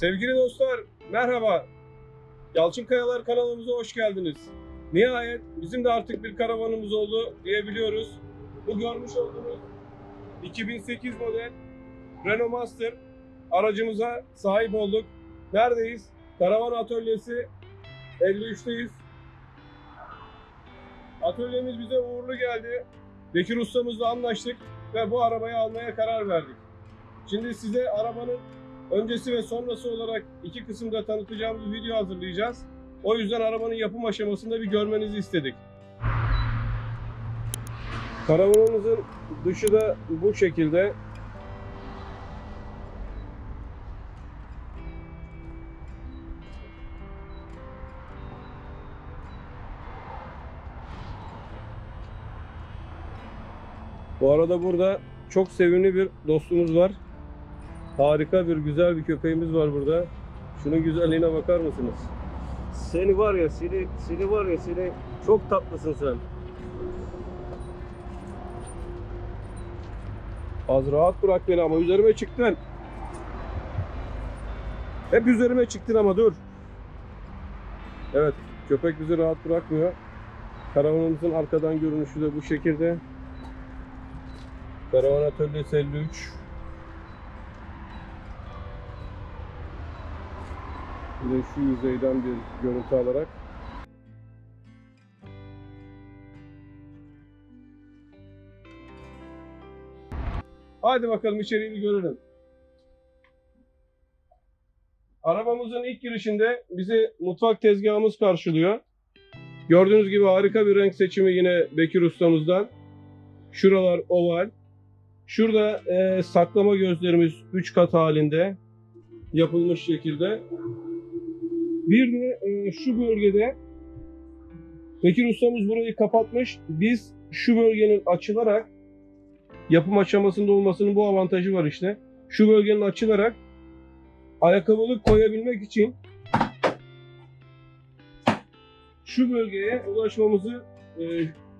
Sevgili dostlar, merhaba. Yalçın Kayalar kanalımıza hoş geldiniz. Nihayet bizim de artık bir karavanımız oldu diyebiliyoruz. Bu görmüş olduğunuz 2008 model Renault Master aracımıza sahip olduk. Neredeyiz? Karavan Atölyesi 53'teyiz. Atölyemiz bize uğurlu geldi. Bekir ustamızla anlaştık ve bu arabayı almaya karar verdik. Şimdi size arabanın öncesi ve sonrası olarak iki kısımda tanıtacağımız video hazırlayacağız. O yüzden arabanın yapım aşamasında bir görmenizi istedik. Karavanımızın dışı da bu şekilde. Bu arada burada çok sevimli bir dostumuz var. Harika bir güzel bir köpeğimiz var burada. Şunun güzelliğine bakar mısınız? Seni var ya seni, seni var ya seni çok tatlısın sen. Az rahat bırak beni ama üzerime çıktın. Hep üzerime çıktın ama dur. Evet köpek bizi rahat bırakmıyor. Karavanımızın arkadan görünüşü de bu şekilde. Karavan Atölyesi 53. De şu yüzeyden bir görüntü alarak. Hadi bakalım içeriği bir görelim. Arabamızın ilk girişinde bizi mutfak tezgahımız karşılıyor. Gördüğünüz gibi harika bir renk seçimi yine Bekir ustamızdan. Şuralar oval. Şurada e, saklama gözlerimiz 3 kat halinde yapılmış şekilde. Bir de e, şu bölgede Bekir ustamız burayı kapatmış. Biz şu bölgenin açılarak yapım aşamasında olmasının bu avantajı var işte. Şu bölgenin açılarak ayakkabılık koyabilmek için şu bölgeye ulaşmamızı e,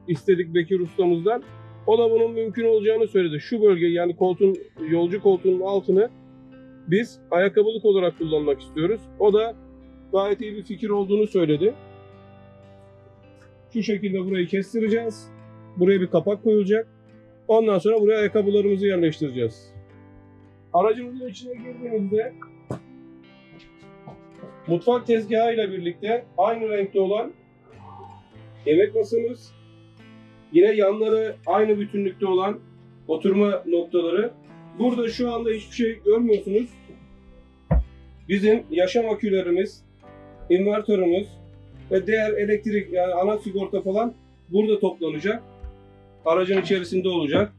istedik Bekir ustamızdan. O da bunun mümkün olacağını söyledi. Şu bölge yani koltuğun yolcu koltuğunun altını biz ayakkabılık olarak kullanmak istiyoruz. O da gayet iyi bir fikir olduğunu söyledi. Şu şekilde burayı kestireceğiz. Buraya bir kapak koyulacak. Ondan sonra buraya ayakkabılarımızı yerleştireceğiz. Aracımızın içine girdiğimizde mutfak tezgahı ile birlikte aynı renkte olan yemek masamız, yine yanları aynı bütünlükte olan oturma noktaları. Burada şu anda hiçbir şey görmüyorsunuz. Bizim yaşam akülerimiz, invertörümüz ve diğer elektrik yani ana sigorta falan burada toplanacak. Aracın içerisinde olacak.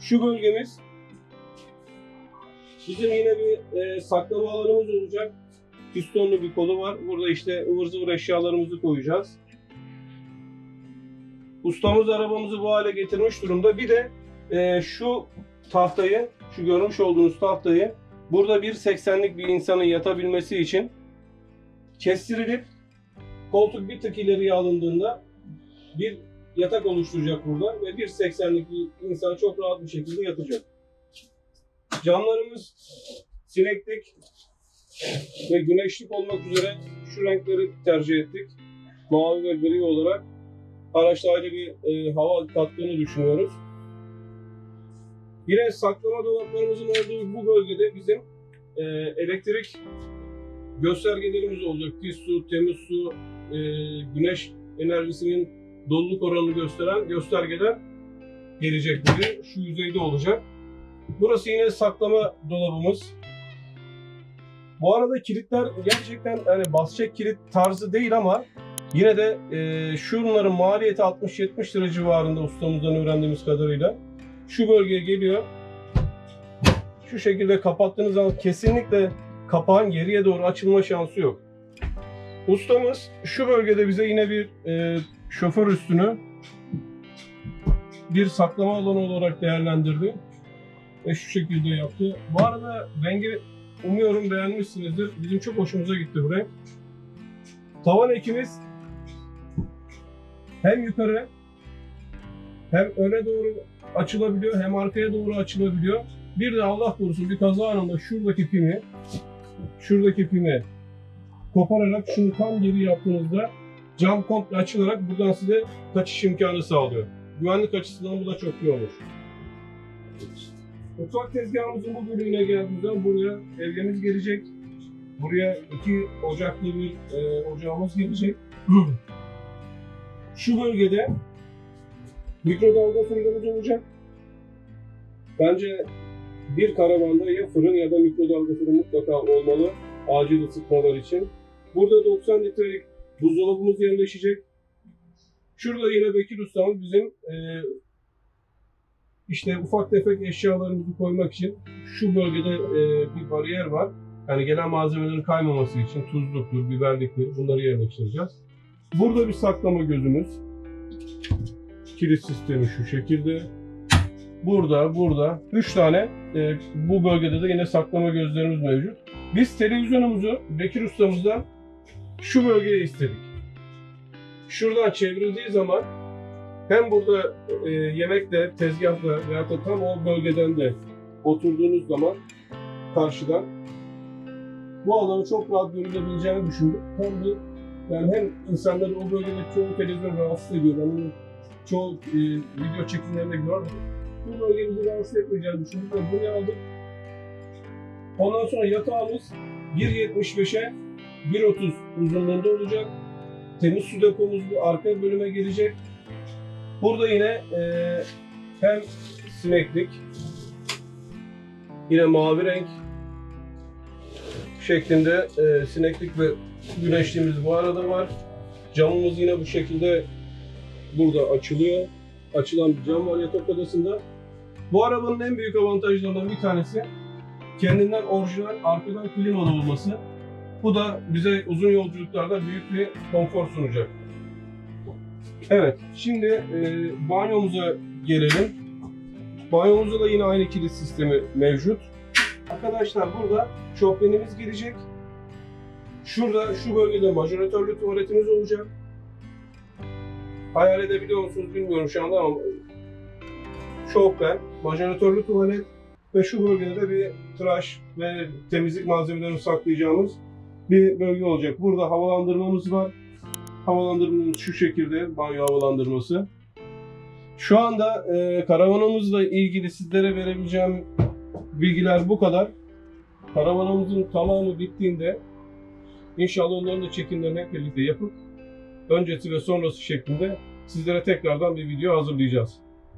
Şu bölgemiz bizim yine bir e, saklama alanımız olacak. Pistonlu bir kolu var. Burada işte ıvır zıvır eşyalarımızı koyacağız. Ustamız arabamızı bu hale getirmiş durumda. Bir de e, şu tahtayı, şu görmüş olduğunuz tahtayı burada 1.80'lik bir insanın yatabilmesi için kestirilip koltuk bir tık ileriye alındığında bir yatak oluşturacak burada ve 1.80'lik bir insan çok rahat bir şekilde yatacak. Camlarımız sineklik ve güneşlik olmak üzere şu renkleri tercih ettik. Mavi ve gri olarak araçta ayrı bir e, hava kattığını düşünüyoruz. Yine saklama dolaplarımızın olduğu bu bölgede bizim e, elektrik göstergelerimiz olacak. Pis su, temiz su, e, güneş enerjisinin doluluk oranını gösteren göstergeler gelecek bugün. Şu yüzeyde olacak. Burası yine saklama dolabımız. Bu arada kilitler gerçekten hani basçek kilit tarzı değil ama yine de e, şunların maliyeti 60-70 lira civarında ustamızdan öğrendiğimiz kadarıyla. Şu bölgeye geliyor. Şu şekilde kapattığınız zaman kesinlikle kapağın geriye doğru açılma şansı yok. Ustamız şu bölgede bize yine bir e, şoför üstünü bir saklama alanı olarak değerlendirdi. Ve şu şekilde yaptı. Bu arada rengi umuyorum beğenmişsinizdir. Bizim çok hoşumuza gitti bu renk. Tavan ekimiz hem yukarı hem öne doğru açılabiliyor hem arkaya doğru açılabiliyor. Bir de Allah korusun bir kaza anında şuradaki pimi şuradaki pimi kopararak şunu tam geri yaptığınızda cam komple açılarak buradan size kaçış imkanı sağlıyor. Güvenlik açısından bu da çok iyi olur. Mutfak tezgahımızın bu bölümüne geldiğimizde buraya evlerimiz gelecek. Buraya iki ocaklı bir e, ocağımız gelecek. Şu bölgede mikrodalga fırınımız olacak. Bence bir karavanda ya fırın ya da mikrodalga fırın mutlaka olmalı acil ısıtmalar için. Burada 90 litrelik buzdolabımız yerleşecek. Şurada yine Bekir ustamız bizim e, işte ufak tefek eşyalarımızı koymak için şu bölgede e, bir bariyer var. Yani gelen malzemelerin kaymaması için tuzluktur, biberliktir bunları yerleştireceğiz. Burada bir saklama gözümüz. Kilit sistemi şu şekilde. Burada, burada. Üç tane e, bu bölgede de yine saklama gözlerimiz mevcut. Biz televizyonumuzu Bekir ustamızdan şu bölgeye istedik. Şuradan çevrildiği zaman hem burada e, yemekle, tezgahla veya da tam o bölgeden de oturduğunuz zaman karşıdan bu alanı çok rahat görülebileceğini düşündüm. Hem de yani hem insanları o bölgede çoğu televizyon rahatsız ediyor. Ben çoğu e, video çekimlerinde gördüm. Bu bölge bizi rahatsız etmeyeceğini düşündük ve buraya aldık. Ondan sonra yatağımız 1.75'e 1.30 uzunluğunda olacak. Temiz su depomuz bu arka bölüme gelecek. Burada yine e, hem sineklik, yine mavi renk şeklinde e, sineklik ve güneşliğimiz bu arada var. Camımız yine bu şekilde burada açılıyor. Açılan bir cam var yatak odasında. Bu arabanın en büyük avantajlarından bir tanesi kendinden orijinal arkadan klimalı olması. Bu da bize uzun yolculuklarda büyük bir konfor sunacak. Evet, şimdi e, banyomuza gelelim. Banyomuzda da yine aynı kilit sistemi mevcut. Arkadaşlar burada şofbenimiz gelecek. Şurada, şu bölgede majoratörlü tuvaletimiz olacak. Hayal edebiliyor musunuz bilmiyorum şu anda ama şofben, majoratörlü tuvalet ve şu bölgede de bir tıraş ve temizlik malzemelerini saklayacağımız bir bölge olacak. Burada havalandırmamız var. Havalandırmamız şu şekilde, banyo havalandırması. Şu anda e, karavanımızla ilgili sizlere verebileceğim bilgiler bu kadar. Karavanımızın tamamı bittiğinde inşallah onların da çekimlerini hep birlikte yapıp öncesi ve sonrası şeklinde sizlere tekrardan bir video hazırlayacağız.